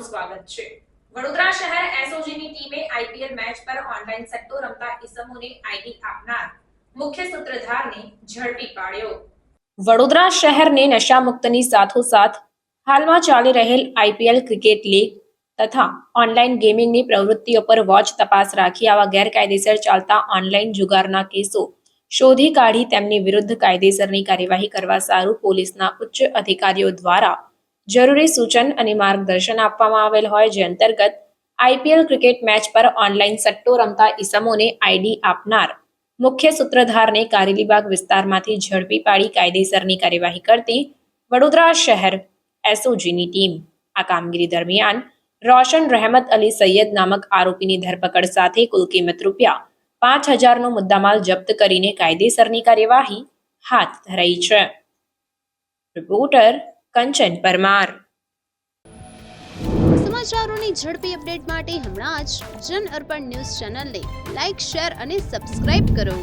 તમારું સ્વાગત છે. વડોદરા શહેર એસઓજીની ટીમે આઈપીએલ મેચ પર ઓનલાઈન સટ્ટો રમતા ઇસમોને આઈડી આપનાર મુખ્ય સૂત્રધારને ઝડપી પાડ્યો. વડોદરા શહેરને નશા સાથોસાથ હાલમાં ચાલી રહેલ આઈપીએલ ક્રિકેટ લીગ તથા ઓનલાઈન ગેમિંગની પ્રવૃત્તિઓ પર વોચ તપાસ રાખી આવા ગેરકાયદેસર ચાલતા ઓનલાઈન જુગારના કેસો શોધી કાઢી તેમની વિરુદ્ધ કાયદેસરની કાર્યવાહી કરવા સારું પોલીસના ઉચ્ચ અધિકારીઓ દ્વારા જરૂરી સૂચન અને માર્ગદર્શન આપવામાં આવેલ હોય જે અંતર્ગત આઈપીએલ ક્રિકેટ મેચ પર ઓનલાઈન સટ્ટો રમતા ઈસમોને આઈડી આપનાર મુખ્ય સૂત્રધારને કારેલીબાગ વિસ્તારમાંથી ઝડપી પાડી કાયદેસરની કાર્યવાહી કરતી વડોદરા શહેર એસઓજીની ટીમ. આ કામગીરી દરમિયાન રોશન રહેમત અલી સૈયદ નામક આરોપીની ધરપકડ સાથે કુલ કિંમત રૂપિયા પાંચ હજારનો મુદ્દામાલ જપ્ત કરીને કાયદેસરની કાર્યવાહી હાથ ધરાઈ છે. રિપોર્ટર કંચન પરમાર. સમાચારોની ઝડપી અપડેટ માટે હમણાં જ જન અર્પણ ન્યૂઝ ચેનલને લાઇક શેર અને સબસ્ક્રાઇબ કરો.